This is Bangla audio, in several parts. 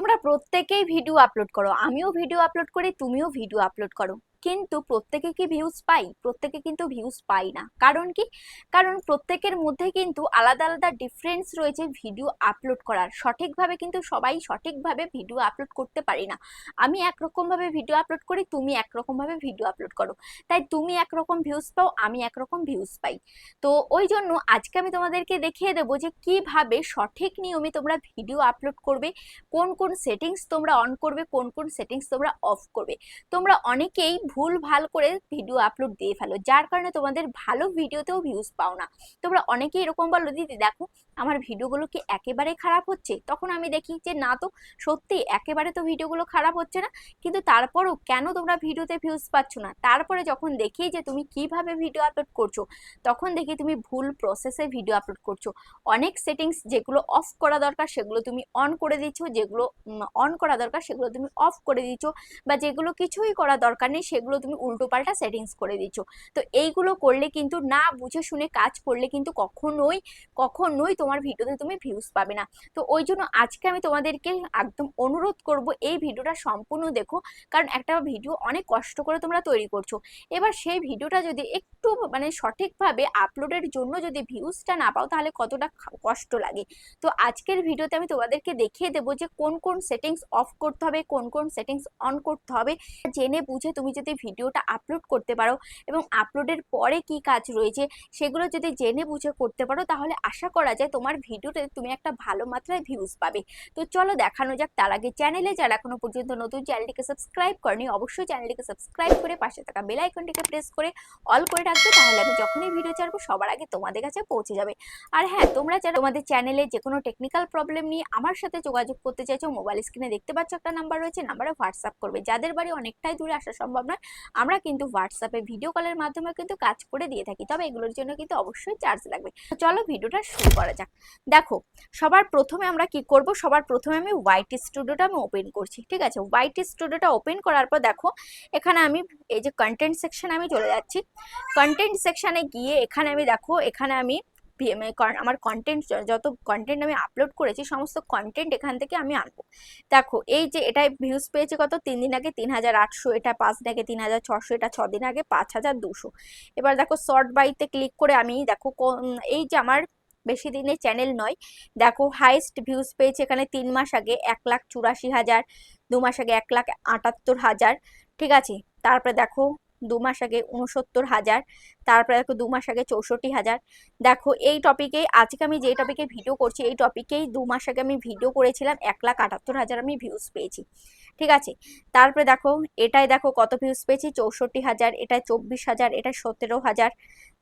তোমরা প্রত্যেকেই ভিডিও আপলোড করো। আমিও ভিডিও আপলোড করি তুমিও ভিডিও আপলোড করো। কিন্তু প্রত্যেকে কি ভিউজ পাই? প্রত্যেকে কিন্তু ভিউজ পাই না। কারণ কি? কারণ প্রত্যেকের মধ্যে কিন্তু আলাদা আলাদা ডিফারেন্স রয়েছে ভিডিও আপলোড করার। সঠিকভাবে কিন্তু সবাই সঠিকভাবে ভিডিও আপলোড করতে পারি না। আমি একরকমভাবে ভিডিও আপলোড করি, তুমি একরকমভাবে ভিডিও আপলোড করো। তাই তুমি একরকম ভিউজ পাও, আমি একরকম ভিউজ পাই। তো ওই জন্য আজকে আমি তোমাদেরকে দেখিয়ে দেবো যে কীভাবে সঠিক নিয়মে তোমরা ভিডিও আপলোড করবে, কোন কোন সেটিংস তোমরা অন করবে, কোন কোন সেটিংস তোমরা অফ করবে। তোমরা অনেকেই ভুল, ভালো করে ভিডিও আপলোড দিয়ে ফেলো। যার কারণে তোমাদের ভালো ভিডিওতেও ভিউজ পাও না। তোমরা অনেকেই এরকম বলো, দিদি, দেখো, আমার ভিডিওগুলো কি একেবারে খারাপ হচ্ছে? তখন আমি দেখি যে, না তো, সত্যি একেবারে তো ভিডিওগুলো খারাপ হচ্ছে না। কিন্তু তারপরও কেন তোমরা ভিডিওতে ভিউজ পাচ্ছ না? তারপরে যখন দেখি যে, তুমি কীভাবে ভিডিও আপলোড করছ? তখন দেখি তুমি ভুল প্রসেসে ভিডিও আপলোড করছ। অনেক সেটিংস যেগুলো অফ করা দরকার, সেগুলো তুমি অন করে দিচ্ছ। যেগুলো অন করা দরকার, সেগুলো তুমি অফ করে দিচ্ছ। বা যেগুলো কিছুই করা দরকার নেই সেগুলো তুমি উল্টোপাল্টা সেটিংস করে দিচ্ছ। তো এইগুলো করলে কিন্তু না বুঝে শুনে কাজ করলে কিন্তু কখনোই কখনোই তোমার ভিডিওতে তুমি ভিউজ পাবে না। তো ওই জন্য আজকে আমি তোমাদেরকে একদম অনুরোধ করব এই ভিডিওটা সম্পূর্ণ দেখো, কারণ একটা ভিডিও অনেক কষ্ট করে তোমরা তৈরি করছ। এবার সেই ভিডিওটা যদি একটু মানে সঠিকভাবে আপলোডের জন্য যদি ভিউজটা না পাও, তাহলে কতটা কষ্ট লাগে। তো আজকের ভিডিওতে আমি তোমাদেরকে দেখিয়ে দেবো যে কোন কোন সেটিংস অফ করতে হবে, কোন কোন সেটিংস অন করতে হবে। জেনে বুঝে তুমি যদি ভিডিওটা আপলোড করতে পারো এবং আপলোডের পরে কি কাজ রয়েছে সেগুলো যদি জেনে বুঝে করতে পারো, তাহলে আশা করা যায় তোমার ভিডিওতে তুমি একটা ভালো মাত্রায় ভিউজ পাবে। তো চলো দেখানো যাক, তার আগে চ্যানেলে যারা এখনও পর্যন্ত নতুন চ্যানেলটিকে সাবস্ক্রাইব করেনি, অবশ্যই চ্যানেলটিকে সাবস্ক্রাইব করে পাশে থাকা বেল আইকনটিকে প্রেস করে অল করে রাখবে, তাহলে আমি যখনই ভিডিও ছাড়বো, সবার আগে তোমাদের কাছে পৌঁছে যাবে। আর হ্যাঁ তোমরা যারা তোমাদের চ্যানেলে যে কোনো টেকনিক্যাল প্রবলেম নিয়ে আমার সাথে যোগাযোগ করতে চাইছো মোবাইল স্ক্রিনে দেখতে পাচ্ছ একটা নাম্বার রয়েছে নাম্বারে হোয়াটসঅ্যাপ করবে। যাদের বাড়ি অনেকটাই দূরে, আসা সম্ভব নয় আমরা কিন্তু হোয়াটসঅ্যাপে ভিডিও কলের মাধ্যমে কিন্তু কাজ করে দিয়ে থাকি। তবে এগুলোর জন্য কিন্তু অবশ্যই চার্জ লাগবে। চলো ভিডিওটা শুরু করা যাক। দেখো, সবার প্রথমে আমরা কি করব? সবার প্রথমে আমি হোয়াইট স্টুডিওটা আমি ওপেন করছি, ঠিক আছে? হোয়াইট স্টুডিওটা ওপেন করার পর দেখো, এখানে আমি এই যে কন্টেন্ট সেকশনে আমি চলে যাচ্ছি। কন্টেন্ট সেকশনে গিয়ে এখানে আমি দেখো, এখানে আমি আমার কন্টেন্ট যত কন্টেন্ট আমি আপলোড করেছি, সমস্ত কন্টেন্ট এখান থেকে আমি আনব। দেখো, এই যে এটাই ভিউজ পেয়েছে কত? তিন দিন আগে তিন হাজার আটশো, এটা পাঁচ দিন আগে তিন হাজার ছশো, এটা ছ দিন আগে পাঁচ হাজার দুশো। এবার দেখো শর্ট বাইতে ক্লিক করে আমি দেখো এই যে আমার বেশি দিনের চ্যানেল নয়, দেখো হাইস্ট ভিউজ পেয়েছে এখানে তিন মাস আগে এক লাখ চুরাশি হাজার, দু মাস আগে এক লাখ আটাত্তর হাজার, ঠিক আছে? তারপরে দেখো দু মাস আগে উনসত্তর হাজার, তারপরে দেখো দু মাস আগে চৌষট্টি হাজার। দেখো এই টপিকেই আজকে আমি যে টপিকে ভিডিও করছি, এই টপিকেই দু মাস আগে আমি ভিডিও করেছিলাম, এক লাখ আটাত্তর হাজার আমি ভিউজ পেয়েছি। ঠিক আছে? তারপরে দেখো, এটাই দেখো কত ভিউজ পেয়েছি? চৌষট্টি হাজার এটা চব্বিশ হাজার এটা সতেরো হাজার।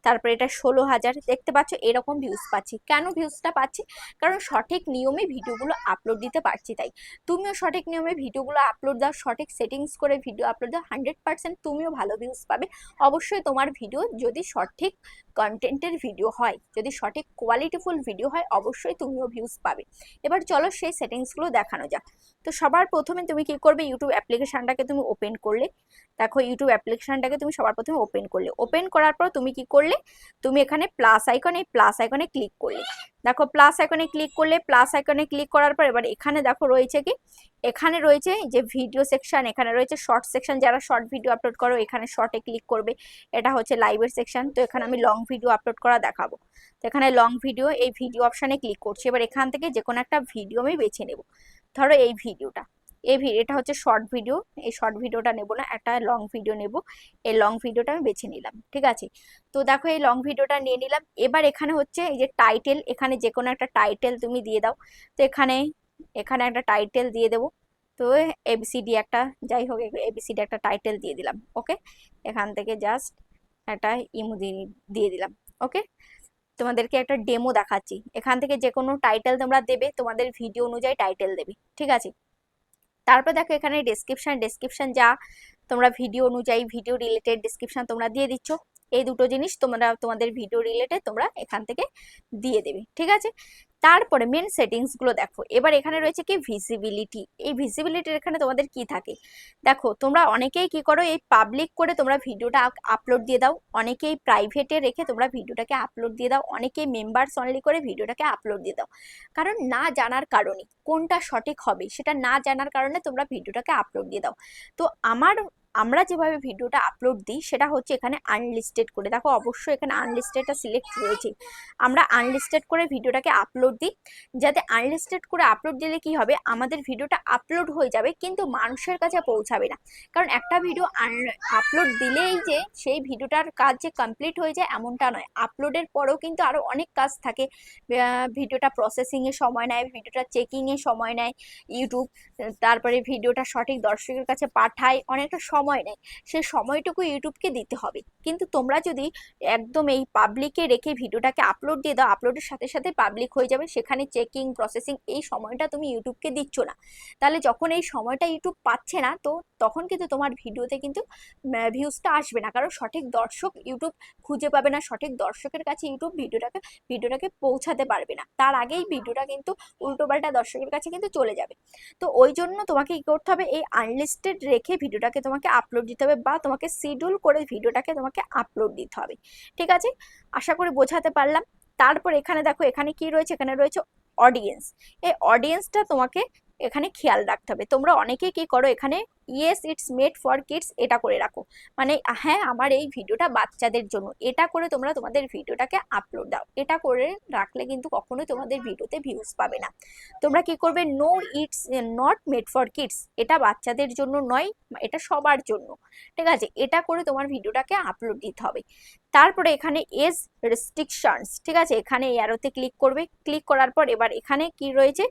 তারপরে এটা ষোলো হাজার। দেখতে পাচ্ছ, এরকম ভিউজ পাচ্ছি। কেন ভিউজটা পাচ্ছি? কারণ সঠিক নিয়মে ভিডিওগুলো আপলোড দিতে পারছি তাই। তুমিও সঠিক নিয়মে ভিডিওগুলো আপলোড দাও, সঠিক সেটিংস করে ভিডিও আপলোড দাও হান্ড্রেড পার্সেন্ট তুমিও ভালো ভিউজ পাবে। অবশ্যই তোমার ভিডিও যদি সঠিক কন্টেন্টের ভিডিও হয়, যদি সঠিক কোয়ালিটিফুল ভিডিও হয়, অবশ্যই তুমিও ভিউজ পাবে। এবার চলো সেই সেটিংসগুলো দেখানো যাক। তো সবার প্রথমে তুমি কি করবে ইউটিউব অ্যাপ্লিকেশানটাকে তুমি ওপেন করলে। দেখো ইউটিউব অ্যাপ্লিকেশানটাকে তুমি সবার প্রথমে ওপেন করলে। ওপেন করার পর তুমি কি করলে? তুমি এখানে প্লাস আইকন এই প্লাস আইকনে ক্লিক করলে। দেখো প্লাস আইকনে ক্লিক করলে প্লাস আইকনে ক্লিক করার পর এবার এখানে দেখো রয়েছে কি? এখানে রয়েছে যে ভিডিও সেকশন এখানে রয়েছে শর্ট সেকশন যারা শর্ট ভিডিও আপলোড করো, এখানে শর্টে ক্লিক করবে। এটা হচ্ছে লাইভের সেকশন তো এখানে আমি লং ভিডিও আপলোড করা দেখাবো। তো এখানে লং ভিডিও এই ভিডিও অপশানে ক্লিক করছি। এবার এখান থেকে যে কোনো একটা ভিডিও আমি বেছে নেব। ধরো এই ভিডিওটা এই এটা হচ্ছে শর্ট ভিডিও এই শর্ট ভিডিওটা নেব না, একটা লং ভিডিও নেব, এই লং ভিডিওটা আমি বেছে নিলাম, ঠিক আছে? তো দেখো এই লং ভিডিওটা নিয়ে নিলাম, এবার এখানে হচ্ছে এই যে টাইটেল এখানে যে কোনো একটা টাইটেল তুমি দিয়ে দাও, তো এখানে এখানে একটা টাইটেল দিয়ে দেবো, তো এবিসিডি একটা, যাই হোক এবিসিডি একটা টাইটেল দিয়ে দিলাম ওকে এখান থেকে জাস্ট একটা ইমো দিয়ে দিলাম ওকে তোমাদেরকে একটা ডেমো দেখাচ্ছি, এখান থেকে যে কোনো টাইটেল তোমরা দেবে, তোমাদের ভিডিও অনুযায়ী টাইটেল দেবে, ঠিক আছে? তারপর দেখো এখানে ডিসক্রিপশান ডিসক্রিপশান যা তোমরা ভিডিও অনুযায়ী ভিডিও রিলেটেড ডিসক্রিপশান তোমরা দিয়ে দিচ্ছ। এই দুটো জিনিস তোমরা, তোমাদের ভিডিও রিলেটেড তোমরা এখান থেকে দিয়ে দেবে, ঠিক আছে? তারপরে মেন সেটিংসগুলো দেখো, এবার এখানে রয়েছে কি? ভিজিবিলিটি এই ভিজিবিলিটির এখানে তোমাদের কি থাকে? দেখো, তোমরা অনেকেই কি করো, এই পাবলিক করে তোমরা ভিডিওটা আপলোড দিয়ে দাও, অনেকেই প্রাইভেটে রেখে তোমরা ভিডিওটাকে আপলোড দিয়ে দাও, অনেকেই মেম্বার্স অনলি করে ভিডিওটাকে আপলোড দিয়ে দাও। কারণ না জানার কারণে কোনটা সঠিক হবে, সেটা না জানার কারণে তোমরা ভিডিওটাকে আপলোড দিয়ে দাও। তো আমার আমরা যেভাবে ভিডিওটা আপলোড দিই, সেটা হচ্ছে এখানে আনলিস্টেড করে। দেখো, অবশ্যই এখানে আনলিস্টেডটা সিলেক্ট রয়েছে। আমরা আনলিস্টেড করে ভিডিওটাকে আপলোড দিই। যাতে আনলিস্টেড করে আপলোড দিলে কি হবে? আমাদের ভিডিওটা আপলোড হয়ে যাবে, কিন্তু মানুষের কাছে পৌঁছাবে না। কারণ একটা ভিডিও আপলোড দিলেই যে সেই ভিডিওটার কাজ যে কমপ্লিট হয়ে যায়, এমনটা নয়। আপলোডের পরেও কিন্তু আরও অনেক কাজ থাকে। ভিডিওটা প্রসেসিংয়ে সময় নেয়, ভিডিওটা চেকিংয়ে সময় নেয় ইউটিউব তারপরে ভিডিওটা সঠিক দর্শকের কাছে পাঠায়। অনেকটা সময় নেয় সেই সময়টুকু ইউটিউবকে দিতে হবে। কিন্তু তোমরা যদি একদম এই পাবলিকে রেখে ভিডিওটাকে আপলোড দিয়ে দাও আপলোডের সাথে সাথে পাবলিক হয়ে যাবে, সেখানে চেকিং প্রসেসিং এই সময়টা তুমি ইউটিউবকে দিচ্ছ না। তাহলে যখন এই সময়টা ইউটিউব পাচ্ছে না, তো তখন কিন্তু তোমার ভিডিওতে কিন্তু ভিউজটা আসবে না। কারণ সঠিক দর্শক ইউটিউব খুঁজে পাবে না, সঠিক দর্শকের কাছে ইউটিউব ভিডিওটাকে ভিডিওটাকে পৌঁছাতে পারবে না। তার আগেই ভিডিওটা কিন্তু উল্টোপাল্টা দর্শকের কাছে কিন্তু চলে যাবে। তো ওই জন্য তোমাকে কি করতে হবে, এই আনলিস্টেড রেখে ভিডিওটাকে তোমাকে আপলোড দিতে হবে বা তোমাকে শিডিউল করে ভিডিওটাকে তোমাকে আপলোড দিতে হবে। ঠিক আছে? আশা করি বোঝাতে পারলাম। তারপর এখানে দেখো, এখানে কি রয়েছে? এখানে রয়েছে অডিয়েন্স এই অডিয়েন্সটা তোমাকে এখানে খেয়াল রাখতে হবে। তোমরা অনেকেই কি করো, এখানে yes it's made for kids এটা করে রাখো। মানে হ্যাঁ আমার এই ভিডিওটা বাচ্চাদের জন্য। এটা করে তোমরা তোমাদের ভিডিওটাকে আপলোড দাও। এটা করে রাখলে কিন্তু কখনোই তোমাদের ভিডিওতে ভিউজ পাবে না। তোমরা কি করবে? No it's not made for kids এটা বাচ্চাদের জন্য নয়, এটা সবার জন্য। ঠিক আছে? এটা করে তোমার ভিডিওটাকে আপলোড দিতে হবে। তারপরে এখানে এজ রেস্ট্রিকশনস ঠিক আছে? এখানে এয়ারোতে ক্লিক করবে। ক্লিক করার পর এবার এখানে কি রয়েছে?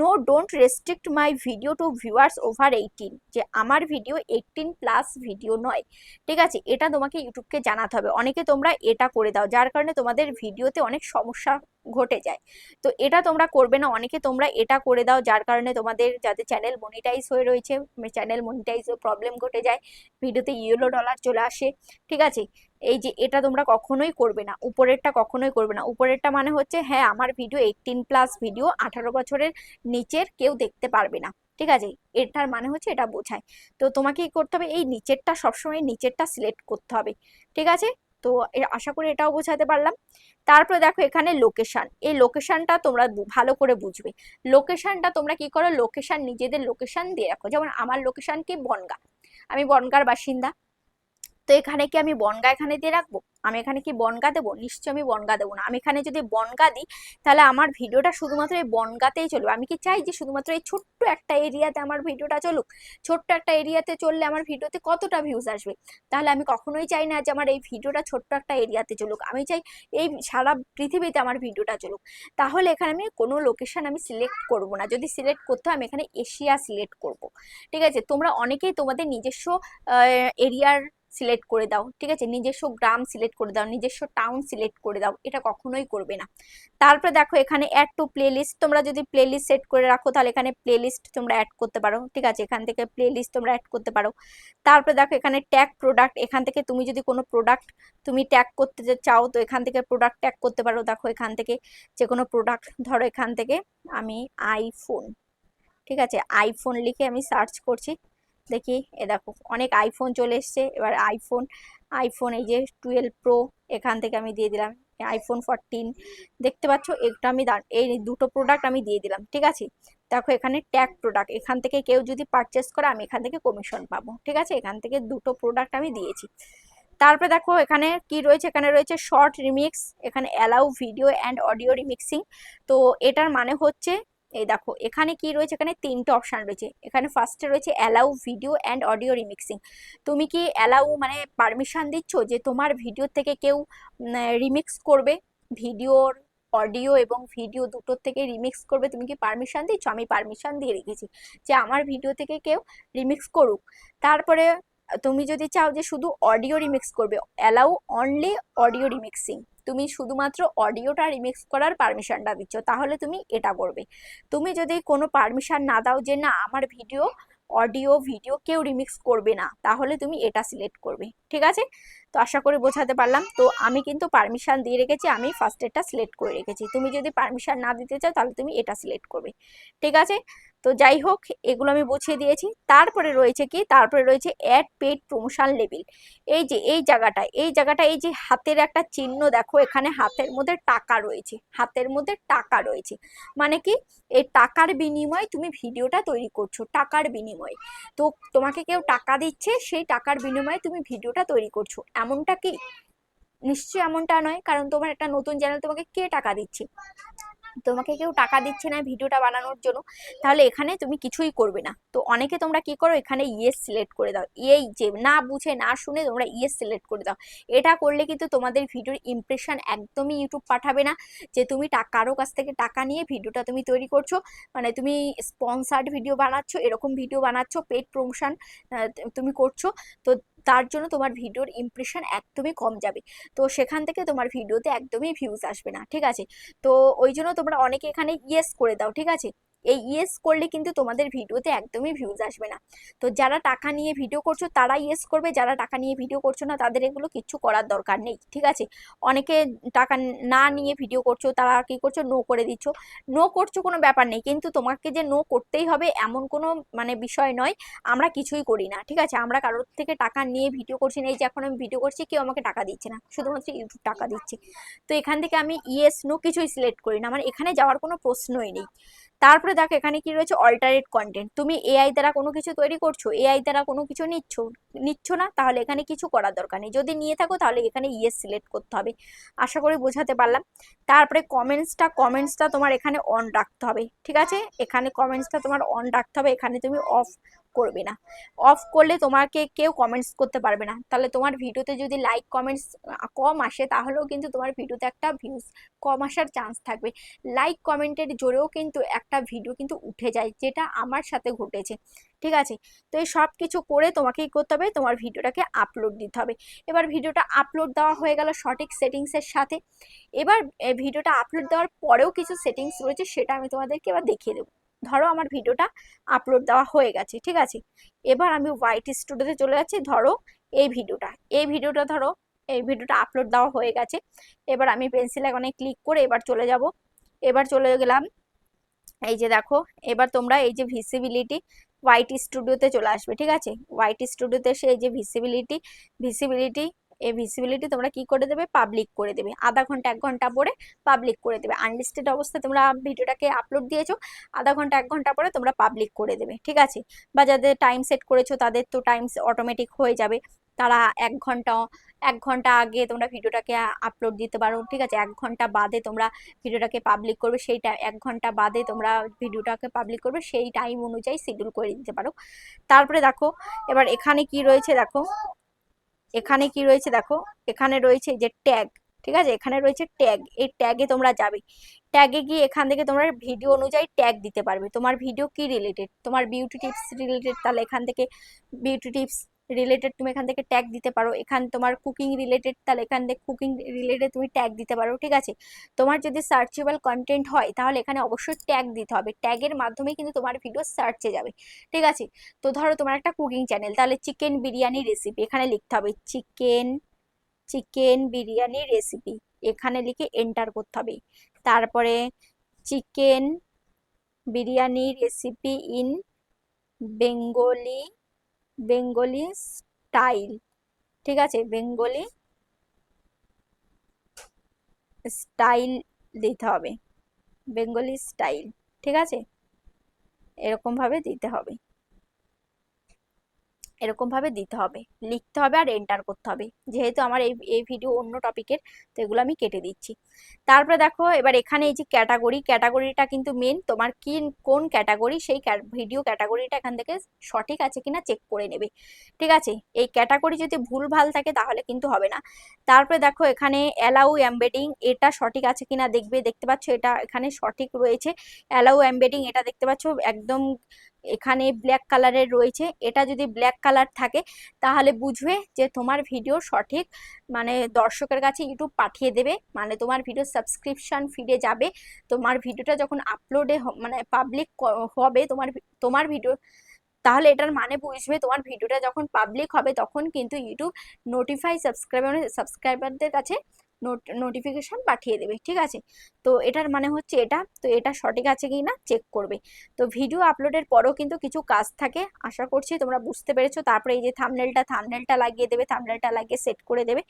No don't restrict my video to viewers over eighteen যে আমার ভিডিও এইটিন প্লাস ভিডিও নয়। ঠিক আছে? এটা তোমাকে ইউটিউবকে জানাতে হবে। অনেকে তোমরা এটা করে দাও, যার কারণে তোমাদের ভিডিওতে অনেক সমস্যা ঘটে যায়। তো এটা তোমরা করবে না। অনেকে তোমরা এটা করে দাও, যার কারণে তোমাদের যাদের চ্যানেল মনিটাইজ হয়ে রয়েছে চ্যানেল মনিটাইজ প্রবলেম ঘটে যায় ভিডিওতে ইয়েলো ডলার চলে আসে। ঠিক আছে? এই যে এটা তোমরা কখনোই করবে না। উপরেরটা কখনোই করবে না। উপরেরটা মানে হচ্ছে হ্যাঁ আমার ভিডিও এইটিন প্লাস ভিডিও আঠারো বছরের নিচের কেউ দেখতে পারবে না। ঠিক আছে? এটার মানে হচ্ছে এটা বোঝায়। তো তোমাকে কি করতে হবে? এই নিচেরটা সবসময় নিচেরটা সিলেক্ট করতে হবে। ঠিক আছে? তো আশা করি এটাও বোঝাতে পারলাম। তারপরে দেখো এখানে লোকেশান এই লোকেশানটা তোমরা ভালো করে বুঝবে। লোকেশানটা তোমরা কি করো? লোকেশান নিজেদের লোকেশান দিয়ে রাখো। যেমন আমার লোকেশান কি? বনগা। আমি বনগার বাসিন্দা। তো এখানে কি আমি বনগা এখানে দিয়ে রাখব? আমি এখানে কি বনগা দেবো? নিশ্চয় আমি বনগা দেবো না। আমি এখানে যদি বনগা দিই, তাহলে আমার ভিডিওটা শুধুমাত্র এই বনগাতেই চলবে। আমি কি চাই যে শুধুমাত্র এই ছোট্ট একটা এরিয়াতে আমার ভিডিওটা চলুক? ছোট্ট একটা এরিয়াতে চললে আমার ভিডিওতে কতটা ভিউজ আসবে? তাহলে আমি কখনোই চাই না যে আমার এই ভিডিওটা ছোট্ট একটা এরিয়াতে চলুক। আমি চাই এই সারা পৃথিবীতে আমার ভিডিওটা চলুক। তাহলে এখানে আমি কোনো লোকেশন আমি সিলেক্ট করব না। যদি সিলেক্ট করতে হয়, আমি এখানে এশিয়া সিলেক্ট করব। ঠিক আছে? তোমরা অনেকেই তোমাদের নিজস্ব এরিয়ার সিলেক্ট করে দাও, ঠিক আছে? নিজস্ব গ্রাম সিলেক্ট করে দাও, নিজস্ব টাউন সিলেক্ট করে দাও, এটা কখনোই করবে না। তারপরে দেখো এখানে অ্যাড টু প্লেলিস্ট তোমরা যদি প্লেলিস্ট সেট করে রাখো তাহলে এখানে প্লেলিস্ট তোমরা অ্যাড করতে পারো, ঠিক আছে? এখান থেকে প্লেলিস্ট তোমরা অ্যাড করতে পারো। তারপরে দেখো এখানে ট্যাগ প্রোডাক্ট এখান থেকে তুমি যদি কোনো প্রোডাক্ট তুমি ট্যাগ করতে চাও, তো এখান থেকে প্রোডাক্ট ট্যাগ করতে পারো। দেখো এখান থেকে যে কোনো প্রোডাক্ট ধরো এখান থেকে আমি আইফোন ঠিক আছে? আইফোন লিখে আমি সার্চ করছি। দেখি, এ দেখো, অনেক আইফোন চলে এসছে। এবার আইফোন আইফোন এই যে টুয়েলভ প্রো এখান থেকে আমি দিয়ে দিলাম। আইফোন ফোরটিন দেখতে পাচ্ছ, একটা আমি এই দুটো প্রোডাক্ট আমি দিয়ে দিলাম, ঠিক আছে? দেখো, এখানে ট্যাগ প্রোডাক্ট এখান থেকে কেউ যদি পারচেস করে, আমি এখান থেকে কমিশন পাবো, ঠিক আছে? এখান থেকে দুটো প্রোডাক্ট আমি দিয়েছি। তারপরে দেখো, এখানে কি রয়েছে? এখানে রয়েছে শর্ট রিমিক্স এখানে allow video and audio remixing তো এটার মানে হচ্ছে এই দেখো, এখানে কি রয়েছে? এখানে তিনটে অপশান রয়েছে। এখানে ফার্স্টে রয়েছে allow video and audio remixing তুমি কি অ্যালাউ মানে পারমিশন দিচ্ছ যে তোমার ভিডিও থেকে কেউ রিমিক্স করবে? ভিডিওর অডিও এবং ভিডিও দুটোর থেকে রিমিক্স করবে, তুমি কি পারমিশন দিচ্ছ? আমি পারমিশন দিয়ে রেখেছি যে আমার ভিডিও থেকে কেউ রিমিক্স করুক। তারপরে, তুমি যদি চাও যে শুধু অডিও রিমিক্স করবে অ্যালাউ অনলি অডিও রিমিক্সিং তুমি শুধুমাত্র অডিওটা রিমিক্স করার পারমিশনটা দিচ্ছ, তাহলে তুমি এটা করবে। তুমি যদি কোনো পারমিশন না দাও যে না, আমার ভিডিও অডিও ভিডিও কেউ রিমিক্স করবে না, তাহলে তুমি এটা সিলেক্ট করবে, ঠিক আছে? তো আশা করি বোঝাতে পারলাম। তো আমি কিন্তু পারমিশন দিয়ে রেখেছি, আমি ফার্স্ট এটা সিলেক্ট করে রেখেছি। তুমি যদি পারমিশন না দিতে চাও, তাহলে তুমি এটা সিলেক্ট করবে, ঠিক আছে? তো যাই হোক, এগুলো আমি বুঝিয়ে দিয়েছি। তারপরে রয়েছে কি? তারপরে রয়েছে অ্যাড পেড প্রমোশন লেভেল এই যে, এই জায়গাটা এই জায়গাটা, এই যে হাতের একটা চিহ্ন দেখো, এখানে হাতের মধ্যে টাকা রয়েছে, হাতের মধ্যে টাকা রয়েছে। মানে কি? এই টাকার বিনিময়ে তুমি ভিডিওটা তৈরি করছ, টাকার বিনিময়ে। তো তোমাকে কেউ টাকা দিচ্ছে, সেই টাকার বিনিময়ে তুমি ভিডিওটা তৈরি করছ। এমনটা কি? নিশ্চয়ই এমনটা নয়, কারণ তোমার একটা নতুন চ্যানেল তোমাকে কে টাকা দিচ্ছে? তোমাকে কেউ টাকা দিচ্ছে না ভিডিওটা বানানোর জন্য, তাহলে এখানে তুমি কিছুই করবে না। তো অনেকে তোমরা কি করো, এখানে ইয়েস সিলেক্ট করে দাও। এই যে না বুঝে, না শুনে তোমরা ইয়েস সিলেক্ট করে দাও। এটা করলে কিন্তু তোমাদের ভিডিওর ইমপ্রেশন একদমই ইউটিউব পাঠাবে না, যে তুমি কারও কাছ থেকে টাকা নিয়ে ভিডিওটা তুমি তৈরি করছ। মানে তুমি স্পন্সার্ড ভিডিও বানাচ্ছ, এরকম ভিডিও বানাচ্ছ পেড প্রমোশন তুমি করছ। তো তার জন্য তোমার ভিডিওর ইমপ্রেশন একদমই কম যাবে। তো সেখান থেকে তোমার ভিডিওতে একদমই ভিউজ আসবে না, ঠিক আছে? তো ওই জন্য তোমরা অনেকে এখানে ইয়েস করে দাও, ঠিক আছে? এই ইয়েস করলে কিন্তু তোমাদের ভিডিওতে একদমই ভিউজ আসবে না। তো যারা টাকা নিয়ে ভিডিও করছ, তারা ইয়েস করবে, যারা টাকা নিয়ে ভিডিও করছ না, তাদের এগুলো কিচ্ছু করার দরকার নেই, ঠিক আছে? অনেকে টাকা না নিয়ে ভিডিও করছ, তারা কি করছ? নো করে দিচ্ছ। নো করছ কোনো ব্যাপার নেই, কিন্তু তোমাকে যে নো করতেই হবে এমন কোনো মানে বিষয় নয়, আমরা কিছুই করি না, ঠিক আছে? আমরা কারোর থেকে টাকা নিয়ে ভিডিও করছি না, এই যে এখন আমি ভিডিও করছি, কেউ আমাকে টাকা দিচ্ছে না, শুধুমাত্র ইউটিউব টাকা দিচ্ছে। তো এখান থেকে আমি ইয়েস নো কিছুই সিলেক্ট করি না আমার এখানে যাওয়ার কোনো প্রশ্নই নেই। তারপরে দেখো, এখানে কি রয়েছে? অল্টারেট কন্টেন্ট তুমি এআই দ্বারা কোনো কিছু তৈরি করছ এআই দ্বারা কোনো কিছু নিচ্ছ নিচ্ছ না, তাহলে এখানে কিছু করার দরকার নেই। যদি নিয়ে থাকো, তাহলে এখানে ইয়েস সিলেক্ট করতে হবে। আশা করি বোঝাতে পারলাম। তারপরে কমেন্টসটা কমেন্টসটা তোমার এখানে অন রাখতে হবে, ঠিক আছে? এখানে কমেন্টসটা তোমার অন রাখতে হবে। এখানে তুমি অফ করবে না। অফ করলে তোমাকে কেউ কমেন্টস করতে পারবে না। তাহলে তোমার ভিডিওতে যদি লাইক কমেন্টস কম আসে, তাহলেও কিন্তু তোমার ভিডিওতে একটা ভিউজ কম আসার চান্স থাকবে। লাইক কমেন্টের জোরেও কিন্তু একটা ভিডিও কিন্তু উঠে যায়, যেটা আমার সাথে ঘটেছে। ঠিক আছে? তো এই সব কিছু করে তোমাকে কি করতে হবে, তোমার ভিডিওটাকে আপলোড দিতে হবে। এবার ভিডিওটা আপলোড দেওয়া হয়ে গেল সঠিক সেটিংসের সাথে। এবার ভিডিওটা আপলোড দেওয়ার পরেও কিছু সেটিংস রয়েছে, সেটা আমি তোমাদেরকে এবার দেখিয়ে দেবো। ধরো আমার ভিডিওটা আপলোড দেওয়া হয়ে গেছে, ঠিক আছে? এবার আমি হোয়াইট স্টুডিওতে চলে যাচ্ছি, ধরো এই ভিডিওটা। এই ভিডিওটা ধরো, এই ভিডিওটা আপলোড দেওয়া হয়ে গেছে। এবার আমি পেন্সিল এখানে ক্লিক করে এবার চলে যাব। এবার চলে গেলাম, এই যে দেখো, এবার তোমরা এই যে ভিসিবিলিটি হোয়াইট স্টুডিওতে চলে আসবে, ঠিক আছে? হোয়াইট স্টুডিওতে এসে এই যে ভিসিবিলিটি ভিসিবিলিটি এই ভিসিবিলিটি তোমরা কি করে দেবে? পাবলিক করে দেবে। আধা ঘণ্টা, এক ঘণ্টা পরে পাবলিক করে দেবে। আনলিস্টেড অবস্থায় তোমরা ভিডিওটাকে আপলোড দিয়েছ, আধা ঘণ্টা, এক ঘণ্টা পরে তোমরা পাবলিক করে দেবে। ঠিক আছে? বা যাদের টাইম সেট করেছ, তাদের তো টাইম অটোমেটিক হয়ে যাবে। তারা এক ঘণ্টা এক ঘণ্টা আগে তোমরা ভিডিওটাকে আপলোড দিতে পারো। ঠিক আছে? এক ঘণ্টা বাদে তোমরা ভিডিওটাকে পাবলিক করবে। সেই এক ঘণ্টা বাদে তোমরা ভিডিওটাকে পাবলিক করবে। সেই টাইম অনুযায়ী শিডিউল করে দিতে পারো। তারপরে দেখো, এবার এখানে কি রয়েছে দেখো? এখানে কি রয়েছে দেখো? এখানে রয়েছে যে ট্যাগ ঠিক আছে? এখানে রয়েছে ট্যাগ এই ট্যাগে তোমরা যাবে। ট্যাগে গিয়ে এখান থেকে তোমরা ভিডিও অনুযায়ী ট্যাগ দিতে পারবে। তোমার ভিডিও কি রিলেটেড তোমার বিউটি টিপস রিলেটেড তাহলে এখান থেকে বিউটি টিপস রিলেটেড তুমি এখান থেকে ট্যাগ দিতে পারো। এখান তোমার কুকিং রিলেটেড তাহলে এখান থেকে কুকিং রিলেটেড তুমি ট্যাগ দিতে পারো, ঠিক আছে? তোমার যদি সার্চেবল কন্টেন্ট হয়, তাহলে এখানে অবশ্যই ট্যাগ দিতে হবে। ট্যাগের মাধ্যমে কিন্তু তোমার ভিডিও সার্চে যাবে, ঠিক আছে? তো ধরো তোমার একটা কুকিং চ্যানেল তাহলে চিকেন বিরিয়ানি রেসিপি এখানে লিখতে হবে। চিকেন চিকেন বিরিয়ানি রেসিপি এখানে লিখে এন্টার করতে হবে। তারপরে chicken biryani recipe in Bengali Bengali style, ঠিক আছে? বেঙ্গলি স্টাইল দিতে হবে। বেঙ্গলি স্টাইল, ঠিক আছে? এরকমভাবে দিতে হবে। এরকমভাবে দিতে হবে। লিখতে হবে আর এন্টার করতে হবে। যেহেতু আমার এই এই ভিডিও অন্য টপিকের তো এগুলো আমি কেটে দিচ্ছি। তারপরে দেখো, এবার এখানে এই যে ক্যাটাগরি ক্যাটাগরিটা কিন্তু মেন তোমার কি, কোন ক্যাটাগরি সেই ভিডিও ক্যাটাগরিটা এখান থেকে সঠিক আছে কিনা চেক করে নেবে। ঠিক আছে? এই ক্যাটাগরি যদি ভুল ভালো থাকে তাহলে কিন্তু হবে না। তারপরে দেখো, এখানে অ্যালাউ এমবেডিং এটা সঠিক আছে কিনা দেখবে, দেখতে পাচ্ছ এটা এখানে সঠিক রয়েছে। অ্যালাউ এমবেডিং এটা দেখতে পাচ্ছ একদম এখানে ব্ল্যাক কালারের রয়েছে। এটা যদি ব্ল্যাক কালার থাকে, তাহলে বুঝবে যে তোমার ভিডিও সঠিক মানে দর্শকের কাছে ইউটিউব পাঠিয়ে দেবে। মানে তোমার ভিডিও সাবস্ক্রিপশান ফিরে যাবে। তোমার ভিডিওটা যখন আপলোডে মানে পাবলিক হবে, তোমার তোমার ভিডিও তাহলে এটার মানে বুঝবে তোমার ভিডিওটা যখন পাবলিক হবে তখন কিন্তু ইউটিউব নোটিফাই সাবস্ক্রাইবার সাবস্ক্রাইবারদের কাছে নোটিফিকেশন পাঠিয়ে দেবে, ঠিক আছে? তো এটার মানে হচ্ছে এটা, তো এটা সঠিক আছে কি না চেক করবে। তো ভিডিও আপলোডের পরও কিন্তু কিছু কাজ থাকে, আশা করছি তোমরা বুঝতে পেরেছ। তারপরে এই যে থামনেলটা থামনেলটা লাগিয়ে দেবে থামনেলটা লাগিয়ে সেট করে দেবে।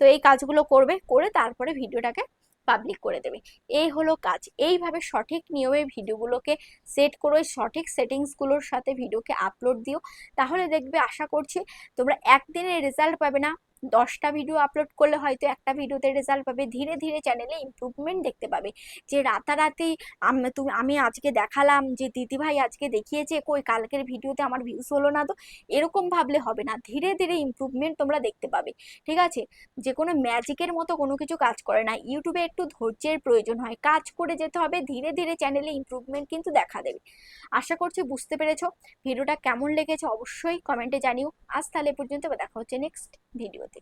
তো এই কাজগুলো করবে, করে তারপরে ভিডিওটাকে পাবলিক করে দেবে। এই হলো কাজ। এইভাবে সঠিক নিয়মে ভিডিওগুলোকে সেট করো সঠিক সেটিংসগুলোর সাথে ভিডিওকে আপলোড দিও। তাহলে দেখবে আশা করছি তোমরা একদিনে রেজাল্ট পাবে না। দশটা ভিডিও আপলোড করলে হয়তো একটা ভিডিওতে রেজাল্ট পাবে। ধীরে ধীরে চ্যানেলে ইমপ্রুভমেন্ট দেখতে পাবে। যে রাতারাতি তুমি আমি আজকে দেখালাম যে দিদিভাই আজকে দেখিয়েছে, কই কালকের ভিডিওতে আমার ভিউজ হলো না তো? এরকম ভাবলে হবে না। ধীরে ধীরে ইম্প্রুভমেন্ট তোমরা দেখতে পাবে। ঠিক আছে? যে কোনো ম্যাজিকের মতো কোনো কিছু কাজ করে না। ইউটিউবে একটু ধৈর্যের প্রয়োজন হয়। কাজ করে যেতে হবে, ধীরে ধীরে চ্যানেলে ইমপ্রুভমেন্ট কিন্তু দেখা দেবে। আশা করছি বুঝতে পেরেছ। ভিডিওটা কেমন লেগেছে অবশ্যই কমেন্টে জানিও। আজ তাহলে পর্যন্ত দেখা হচ্ছে নেক্সট ভিডিওতে।